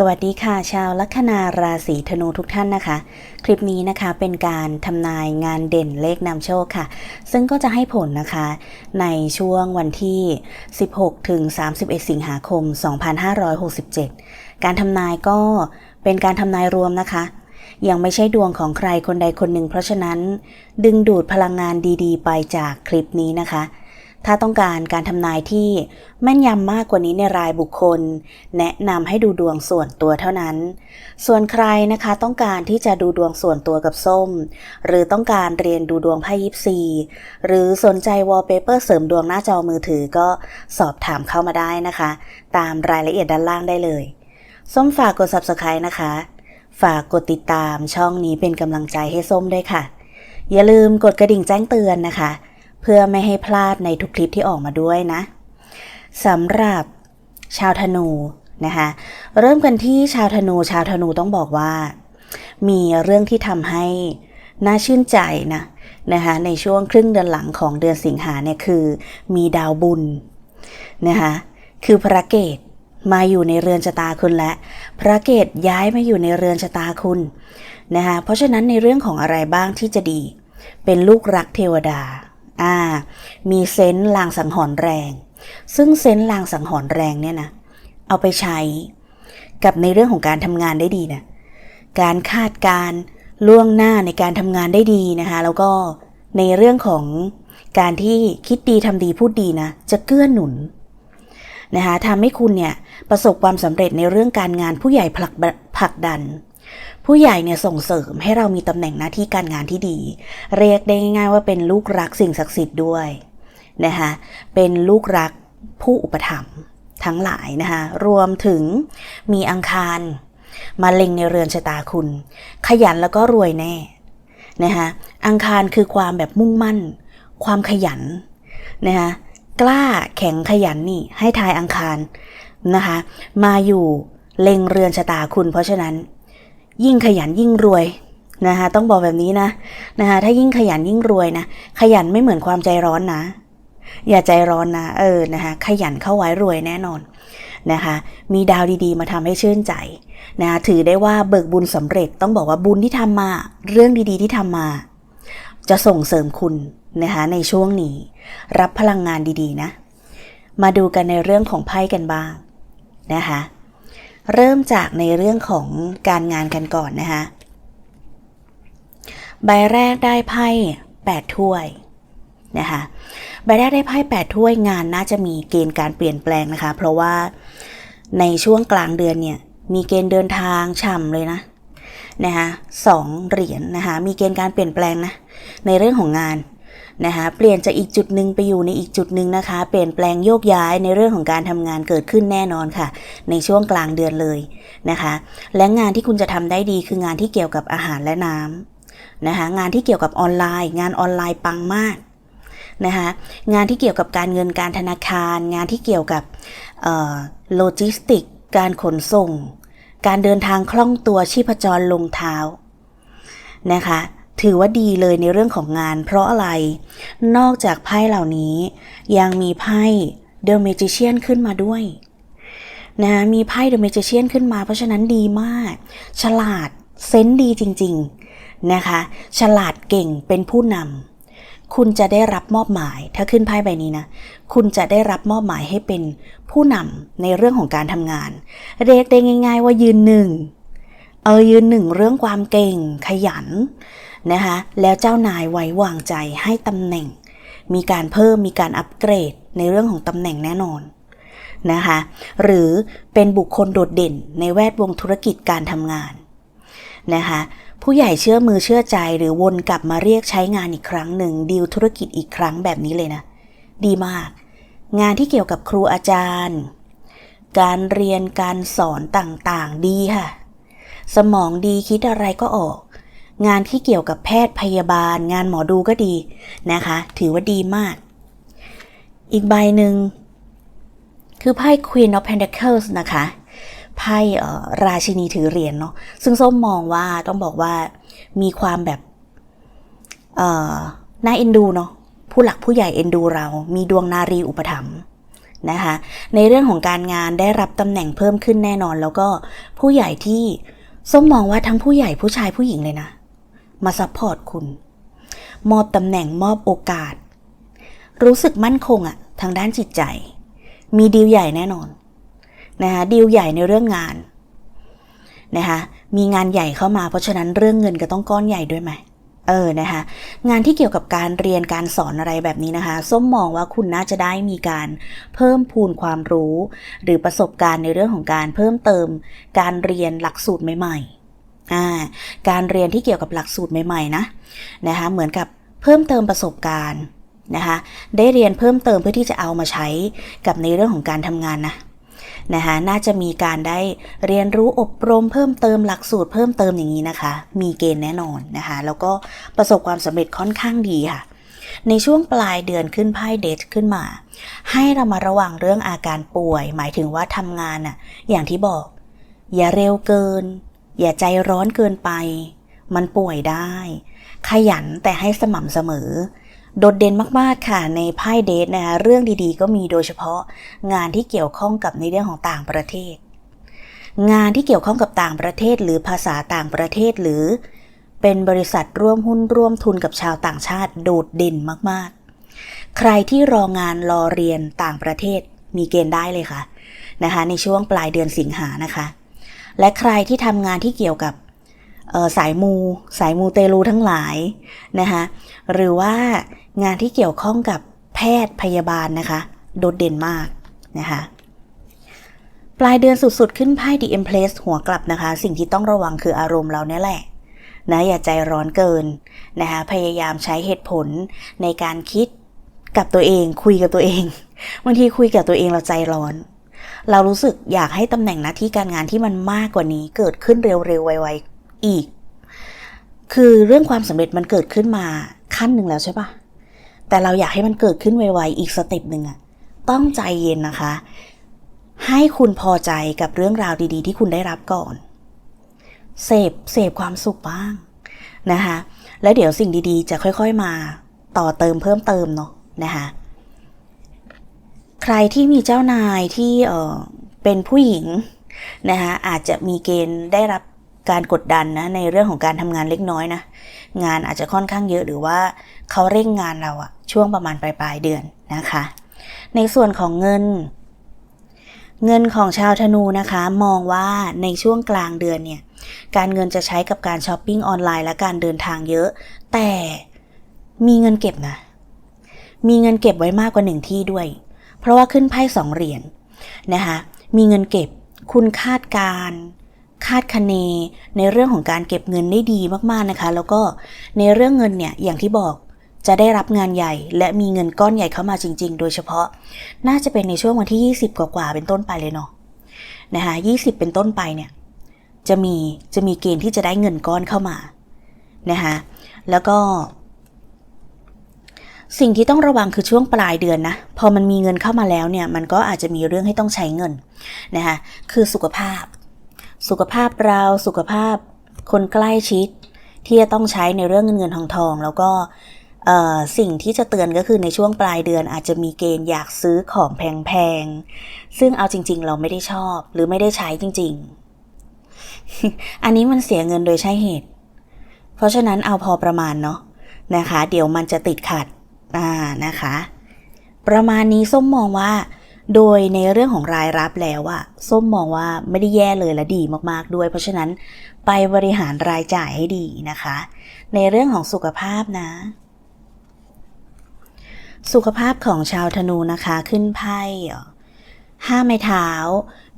สวัสดีค่ะ ชาวลัคนาราศีธนูทุกท่านนะคะ คลิปนี้นะคะเป็นการทำนายงานเด่นเลขนำโชคค่ะ ซึ่งก็จะให้ผลนะคะ ในช่วงวันที่ 16 ถึง 31 สิงหาคม 2567 การทำนายก็เป็นการทำนายรวมนะคะ ยังไม่ใช่ดวงของใครคนใดคนหนึ่ง เพราะฉะนั้น ดึงดูดพลังงานดีๆ ไปจากคลิปนี้นะคะ ถ้าต้องการการทำนายที่แม่นยำมากกว่านี้ในรายบุคคล แนะนำให้ดูดวงส่วนตัวเท่านั้น ส่วนใครนะคะต้องการที่จะดูดวงส่วนตัวกับส้ม หรือต้องการเรียนดูดวงไพ่ยิปซีหรือสนใจวอลเปเปอร์เสริมดวงหน้าจอมือถือก็สอบถามเข้ามาได้นะคะ ตามรายละเอียดด้านล่างได้เลย ส้มฝากกด subscribe นะคะ ฝากกดติดตามช่องนี้เป็นกำลังใจให้ส้มด้วยค่ะ อย่าลืมกดกระดิ่งแจ้งเตือนนะคะ เพื่อไม่ให้พลาดในทุกคลิปที่ออกมาด้วยนะสำหรับชาวธนูนะคะเริ่มกันที่ชาวธนูชาวธนูต้องบอกว่า มีเรื่องที่ทำให้น่าชื่นใจนะนะคะในช่วงครึ่งเดือนหลังของเดือนสิงหาเนี่ยคือ มีดาวบุญนะคะคือพระเกตมาอยู่ในเรือนชะตาคุณและ พระเกตย้ายมาอยู่ในเรือนชะตาคุณนะคะเพราะฉะนั้นในเรื่องของอะไรบ้างที่จะดี เป็นลูกรักเทวดา อ่า มีเซนส์ลางสังหรณ์แรง ซึ่งเซนส์ลางสังหรณ์แรงเนี่ยนะเอาไปใช้ กับในเรื่องของการทำงานได้ดีนะการคาดการล่วงหน้าในการทำงานได้ดีนะคะ แล้วก็ในเรื่องของการที่คิดดีทำดีพูดดีนะ จะเกื้อหนุนนะคะทำให้คุณเนี่ยประสบความสำเร็จในเรื่องการงานผู้ใหญ่ผลักผลักดัน ผู้ใหญ่เนี่ยส่งเสริมให้เรามีตำแหน่งหน้าที่การงานที่ดี เรียกได้ง่ายๆว่าเป็นลูกรักสิ่งศักดิ์สิทธิ์ด้วยนะคะเป็นลูกรักผู้อุปถัมภ์ทั้งหลายนะคะรวมถึงมีอังคารมาเล็งในเรือนชะตาคุณ ขยันแล้วก็รวยแน่นะคะอังคารคือความแบบมุ่งมั่น ความขยันนะคะกล้าแข็งขยันนี่ให้ทายอังคารนะคะมาอยู่เล็งเรือนชะตาคุณเพราะฉะนั้น ยิ่งขยันยิ่งรวยนะคะต้องบอกแบบนี้นะนะคะถ้ายิ่งขยันยิ่งรวยนะขยันไม่เหมือนความใจร้อนนะ อย่าใจร้อนนะเออนะคะขยันเข้าไว้รวยแน่นอนนะคะมีดาวดีๆ มาทำให้ชื่นใจนะถือได้ว่าเบิกบุญสำเร็จต้องบอกว่าบุญที่ทำมา เรื่องดีๆที่ทำมา จะส่งเสริมคุณนะคะในช่วงนี้ รับพลังงานดีๆนะ มาดูกันในเรื่องของไพ่กันบ้างนะคะ เริ่มจากในเรื่องของการงานกันก่อนนะคะ ใบแรกได้ไพ่8ถ้วยนะคะใบแรกได้ไพ่8ถ้วยงานน่าจะมีเกณฑ์การเปลี่ยนแปลงนะคะ เพราะว่าในช่วงกลางเดือนเนี่ยมีเกณฑ์เดินทางฉ่ำเลยนะนะคะสองเหรียญนนะคะมีเกณฑ์การเปลี่ยนแปลงนะในเรื่องของงาน นะคะเปลี่ยนจากอีกจุดหนึ่งไปอยู่ในอีกจุดหนึ่งนะคะ เปลี่ยนแปลงโยกย้ายในเรื่องของการทำงานเกิดขึ้นแน่นอนค่ะ ในช่วงกลางเดือนเลยนะคะ และงานที่คุณจะทำได้ดีคืองานที่เกี่ยวกับอาหารและน้ำนะคะงานที่เกี่ยวกับออนไลน์ งานออนไลน์ปังมากนะคะงานที่เกี่ยวกับการเงินการธนาคาร งานที่เกี่ยวกับโลจิสติก การขนส่ง การเดินทางคล่องตัวชีพจรลงเท้านะคะ ถือว่าดีเลยในเรื่องของงาน เพราะอะไร นอกจากไพ่เหล่านี้ ยังมีไพ่เดอะเมจิเชียนขึ้นมาด้วยนะมีไพ่เดอะเมจิเชียนขึ้นมา เพราะฉะนั้นดีมาก ฉลาดเซนดีจริง ๆ นะคะ ฉลาดเก่งเป็นผู้นำคุณจะได้รับมอบหมาย ถ้าขึ้นไพ่ใบนี้นะ คุณจะได้รับมอบหมายให้เป็นผู้นำในเรื่องของการทำงาน เรียกได้ง่าย ๆ ว่ายืนหนึ่งเออยืนหนึ่งเรื่องความเก่งขยัน นะคะแล้วเจ้านายไว้วางใจให้ตำแหน่ง มีการเพิ่มมีการอัปเกรดในเรื่องของตำแหน่งแน่นอนนะคะหรือเป็นบุคคลโดดเด่นในแวดวงธุรกิจการทำงานนะคะผู้ใหญ่เชื่อมือเชื่อใจหรือวนกลับมาเรียกใช้งานอีกครั้งหนึ่งดีลธุรกิจอีกครั้งแบบนี้เลยนะ ดีมาก งานที่เกี่ยวกับครูอาจารย์ การเรียนการสอนต่างๆดีค่ะ สมองดีคิดอะไรก็ออก งานที่เกี่ยวกับแพทย์พยาบาล งานหมอดูก็ดีนะคะ ถือว่าดีมาก อีกใบหนึ่งคือไพ่ Queen of Pentacles นะคะไพ่ราชินีถือเหรียญเนาะซึ่งส้มมองว่าต้องบอกว่ามีความแบบน่าเอ็นดูเนาะผู้หลักผู้ใหญ่เอ็นดูเรา มีดวงนารีอุปถัมภ์นะคะในเรื่องของการงานได้รับตำแหน่งเพิ่มขึ้นแน่นอน แล้วก็ผู้ใหญ่ที่ส้มมองว่าทั้งผู้ใหญ่ผู้ชายผู้หญิงเลยนะ มาซัพพอร์ตคุณ มอบตำแหน่งมอบโอกาส รู้สึกมั่นคงอะทางด้านจิตใจ มีดีลใหญ่แน่นอนนะคะดีลใหญ่ในเรื่องงานนะคะมีงานใหญ่เข้ามาเพราะฉะนั้นเรื่องเงินก็ต้องก้อนใหญ่ด้วยไหมเออนะคะงานที่เกี่ยวกับการเรียนการสอนอะไรแบบนี้นะคะ ส้มมองว่าคุณน่าจะได้มีการเพิ่มพูนความรู้ หรือประสบการณ์ในเรื่องของการเพิ่มเติม การเรียนหลักสูตรใหม่ๆ การเรียนที่เกี่ยวกับหลักสูตรใหม่ๆนะนะคะเหมือนกับเพิ่มเติมประสบการณ์นะคะได้เรียนเพิ่มเติมเพื่อที่จะเอามาใช้กับในเรื่องของการทำงานนะนะคะน่าจะมีการได้เรียนรู้อบรมเพิ่มเติมหลักสูตรเพิ่มเติมอย่างนี้นะคะ มีเกณฑ์แน่นอนนะคะ แล้วก็ประสบความสำเร็จค่อนข้างดีค่ะ ในช่วงปลายเดือนขึ้นไพ่เดทขึ้นมา ให้เรามาระวังเรื่องอาการป่วย หมายถึงว่าทำงานน่ะอย่างที่บอก อย่าเร็วเกิน อย่าใจร้อนเกินไป มันป่วยได้ ขยันแต่ให้สม่ำเสมอ โดดเด่นมากๆค่ะในไพ่เดทนะคะเรื่องดีๆ ก็มีโดยเฉพาะงานที่เกี่ยวข้องกับในเรื่องของต่างประเทศ งานที่เกี่ยวข้องกับต่างประเทศหรือภาษาต่างประเทศหรือ เป็นบริษัทร่วมหุ้นร่วมทุนกับชาวต่างชาติโดดเด่นมากๆ ใครที่รองานรอเรียนต่างประเทศมีเกณฑ์ได้เลยค่ะนะคะในช่วงปลายเดือนสิงหานะคะ และใครที่ทำงานที่เกี่ยวกับสายมู สายมูเตลูทั้งหลายนะคะหรือว่างานที่เกี่ยวข้องกับแพทย์พยาบาลนะคะ โดดเด่นมากนะคะปลายเดือนสุดๆ ขึ้นไพ่ The Empress หัวกลับนะคะ สิ่งที่ต้องระวังคืออารมณ์เราเนี่ยแหละนะอย่าใจร้อนเกินนะคะพยายามใช้เหตุผลในการคิดกับตัวเอง คุยกับตัวเองบางทีคุยกับตัวเองเราใจร้อน เรารู้สึกอยากให้ตำแหน่งหน้าที่การงานที่มันมากกว่านี้เกิดขึ้นเร็วๆไวๆอีก คือเรื่องความสำเร็จมันเกิดขึ้นมาขั้นหนึ่งแล้วใช่ปะแต่เราอยากให้มันเกิดขึ้นไวๆอีกสเต็ปหนึ่งอะต้องใจเย็นนะคะ ให้คุณพอใจกับเรื่องราวดีๆ ที่คุณได้รับก่อน เสพเสพความสุขบ้างนะคะ แล้วเดี๋ยวสิ่งดีๆ จะค่อยๆมาต่อเติมเพิ่มเติมเนาะนะคะ ใครที่มีเจ้านายที่เออเป็นผู้หญิงนะคะอาจจะมีเกณฑ์ได้รับการกดดันนะในเรื่องของการทำงานเล็กน้อยนะงานอาจจะค่อนข้างเยอะหรือว่าเขาเร่งงานเราอะช่วงประมาณปลายปลายเดือนนะคะ ในส่วนของเงิน เงินของชาวธนูนะคะมองว่าในช่วงกลางเดือนเนี่ยการเงินจะใช้กับการช้อปปิ้งออนไลน์และการเดินทางเยอะ แต่มีเงินเก็บนะมีเงินเก็บไว้มากกว่าหนึ่งที่ด้วย เพราะว่าขึ้นไพ่สองเหรียญนะคะมีเงินเก็บ คุณคาดการคาดคะเนในเรื่องของการเก็บเงินได้ดีมากๆนะคะ แล้วก็ในเรื่องเงินเนี่ยอย่างที่บอกจะได้รับงานใหญ่ และมีเงินก้อนใหญ่เข้ามาจริง ๆ โดยเฉพาะ น่าจะเป็นในช่วงวันที่ 20 กว่าๆเป็นต้นไปเลยเนาะนะคะ20 เป็นต้นไปเนี่ยจะมีจะมีเกณฑ์ที่จะได้เงินก้อนเข้ามานะคะแล้วก็ สิ่งที่ต้องระวังคือช่วงปลายเดือนนะ พอมันมีเงินเข้ามาแล้วเนี่ย มันก็อาจจะมีเรื่องให้ต้องใช้เงินนะคะ คือสุขภาพ สุขภาพเรา สุขภาพคนใกล้ชิด ที่จะต้องใช้ในเรื่องเงินเงินทองทอง แล้วก็สิ่งที่จะเตือนก็คือในช่วงปลายเดือนอาจจะมีเกณฑ์อยากซื้อของแพงๆ ซึ่งเอาจริง ๆ เราไม่ได้ชอบหรือไม่ได้ใช้จริง ๆ อันนี้มันเสียเงินโดยใช่เหตุ เพราะฉะนั้นเอาพอประมาณเนาะนะคะ เดี๋ยวมันจะติดขัด อ่านะคะ ประมาณนี้ส้มมองว่า โดยในเรื่องของรายรับแล้วอะส้มมองว่าไม่ได้แย่เลยและดีมากๆด้วย เพราะฉะนั้นไปบริหารรายจ่ายให้ดีนะคะ ในเรื่องของสุขภาพนะ สุขภาพของชาวธนูนะคะขึ้นไพ่ห้าไม้เท้า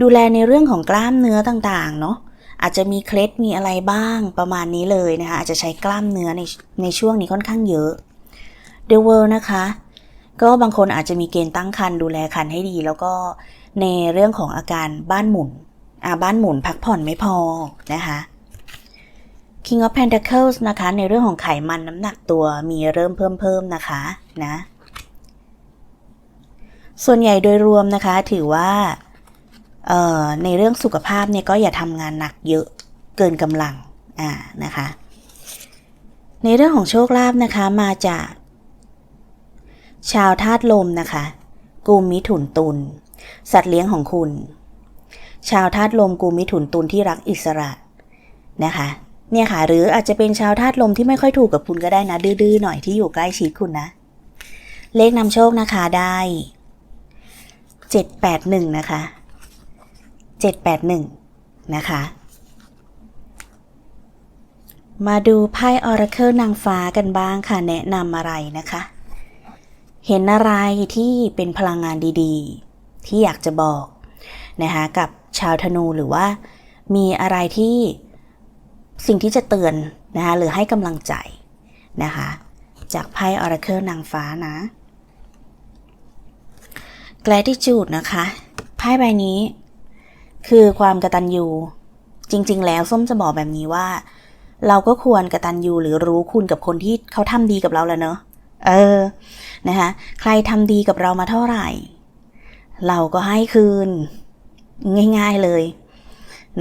ดูแลในเรื่องของกล้ามเนื้อต่างๆ เนาะอาจจะมีเคล็ดมีอะไรบ้างประมาณนี้เลยนะคะ อาจจะใช้กล้ามเนื้อในในช่วงนี้ค่อนข้างเยอะ The World นะคะ ก็บางคนอาจจะมีเกณฑ์ตั้งครรภ์ดูแลครรภ์ให้ดี แล้วก็ในเรื่องของอาการบ้านหมุนอ่าบ้านหมุนพักผ่อนไม่พอนะคะ King of Pentacles นะคะ ในเรื่องของไขมันน้ำหนักตัวมีเริ่มเพิ่มเพิ่มนะคะนะส่วนใหญ่โดยรวมนะคะถือว่าเอ่อในเรื่องสุขภาพเนี่ยก็อย่าทำงานหนักเยอะเกินกำลังอ่านะคะ ในเรื่องของโชคลาภนะคะมาจาก ชาวธาตุลมนะคะกุมมิถุนตุลสัตว์เลี้ยงของคุณ ชาวธาตุลมกุมมิถุนตุลที่รักอิสระนะคะ เนี่ยค่ะ หรืออาจจะเป็นชาวธาตุลมที่ไม่ค่อยถูกกับคุณก็ได้นะ ดื้อๆหน่อยที่อยู่ใกล้ชิดคุณนะ เลขนำโชคนะคะได้เจ็ดแปดหนึ่งนะคะเจ็ดแปดหนึ่งนะคะ มาดูไพ่ออราเคิลนางฟ้ากันบ้างค่ะ แนะนำอะไรนะคะ เห็นอะไรที่เป็นพลังงานดีๆ ที่อยากจะบอกนะคะกับชาวธนูหรือว่ามีอะไรที่สิ่งที่จะเตือนนะคะหรือให้กำลังใจนะคะจากไพ่ออราเคิลนางฟ้านะ gratitude นะคะไพ่ใบนี้ คือความกระตัญญูจริง ๆ แล้วส้มจะบอกแบบนี้ว่า เราก็ควรกระตัญญูหรือรู้คุณกับคนที่เขาทำดีกับเราแล้วเนอะ เออนะคะใครทำดีกับเรามาเท่าไหร่ เราก็ให้คืน ง่ายๆเลย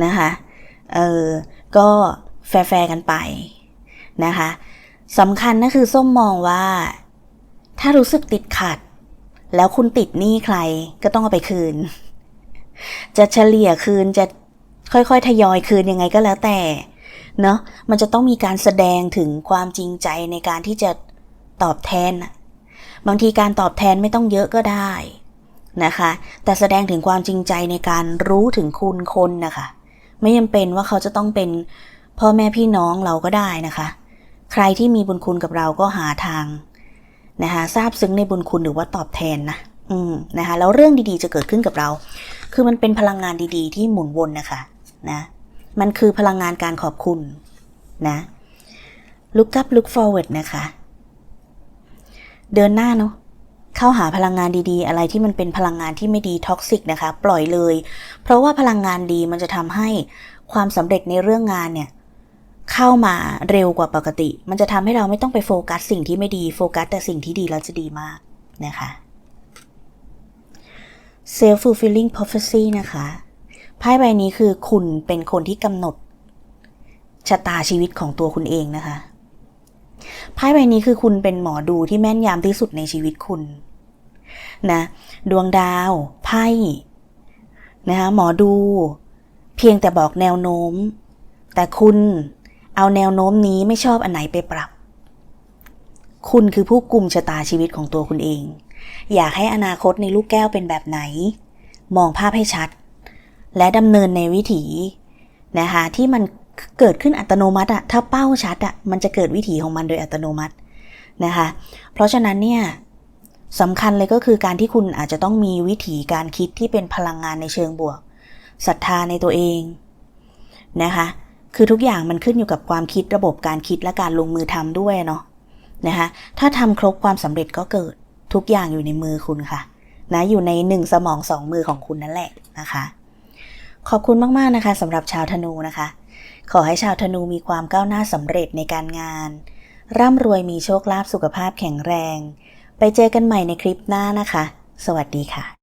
นะคะเออก็แฟร์ๆกันไปนะคะสำคัญนะคือส้มมองว่า ถ้ารู้สึกติดขัด แล้วคุณติดหนี้ใครก็ต้องเอาไปคืน จะเฉลี่ยคืนจะค่อยๆ ทยอยคืนยังไงก็แล้วแต่เนาะมันจะต้องมีการแสดงถึงความจริงใจในการที่จะ ตอบแทนบางทีการตอบแทนไม่ต้องเยอะก็ได้นะคะ แต่แสดงถึงความจริงใจในการรู้ถึงคุณคนนะคะ ไม่จำเป็นว่าเขาจะต้องเป็นพ่อแม่พี่น้องเราก็ได้นะคะ ใครที่มีบุญคุณกับเราก็หาทางนะคะทราบซึ้งในบุญคุณหรือว่าตอบแทนนะอืมนะคะแล้วเรื่องดีๆจะเกิดขึ้นกับเรา คือมันเป็นพลังงานดีๆ ที่หมุนวนนะคะนะมันคือพลังงานการขอบคุณนะ look up look forward นะคะ เดินหน้าเนาะเข้าหาพลังงานดีๆ อะไรที่มันเป็นพลังงานที่ไม่ดีท็อกซิกนะคะ ปล่อยเลย เพราะว่าพลังงานดีมันจะทำให้ความสำเร็จในเรื่องงานเนี่ยเข้ามาเร็วกว่าปกติ มันจะทำให้เราไม่ต้องไปโฟกัสสิ่งที่ไม่ดีโฟกัสแต่สิ่งที่ดีแล้วจะดีมากนะคะ self fulfilling prophecy นะคะไพ่ใบนี้คือคุณเป็นคนที่กำหนดชะตาชีวิตของตัวคุณเองนะคะ ไพ่ใบนี้คือคุณเป็นหมอดูที่แม่นยำที่สุดในชีวิตคุณนะดวงดาวไพ่นะคะหมอดู เพียงแต่บอกแนวโน้ม แต่คุณเอาแนวโน้มนี้ไม่ชอบอันไหนไปปรับ คุณคือผู้กุมชะตาชีวิตของตัวคุณเอง อยากให้อนาคตในลูกแก้วเป็นแบบไหน มองภาพให้ชัด และดำเนินในวิถีนะคะที่มัน เกิดขึ้นอัตโนมัติอะถ้าเป้าชัดอะมันจะเกิดวิถีของมันโดยอัตโนมัตินะคะ เพราะฉะนั้นเนี่ยสำคัญเลยก็คือการที่คุณอาจจะต้องมีวิถีการคิดที่เป็นพลังงานในเชิงบวกศรัทธาในตัวเองนะคะ คือทุกอย่างมันขึ้นอยู่กับความคิดระบบการคิดและการลงมือทำด้วยเนาะนะคะถ้าทำครบความสำเร็จก็เกิดทุกอย่างอยู่ในมือคุณค่ะนะอยู่ในหนึ่งสมองสองมือของคุณนั่นแหละนะคะ ขอบคุณมากๆนะคะสำหรับชาวธนูนะคะ ขอให้ชาวธนูมีความก้าวหน้าสำเร็จในการงาน ร่ำรวยมีโชคลาภสุขภาพแข็งแรง ไปเจอกันใหม่ในคลิปหน้านะคะ สวัสดีค่ะ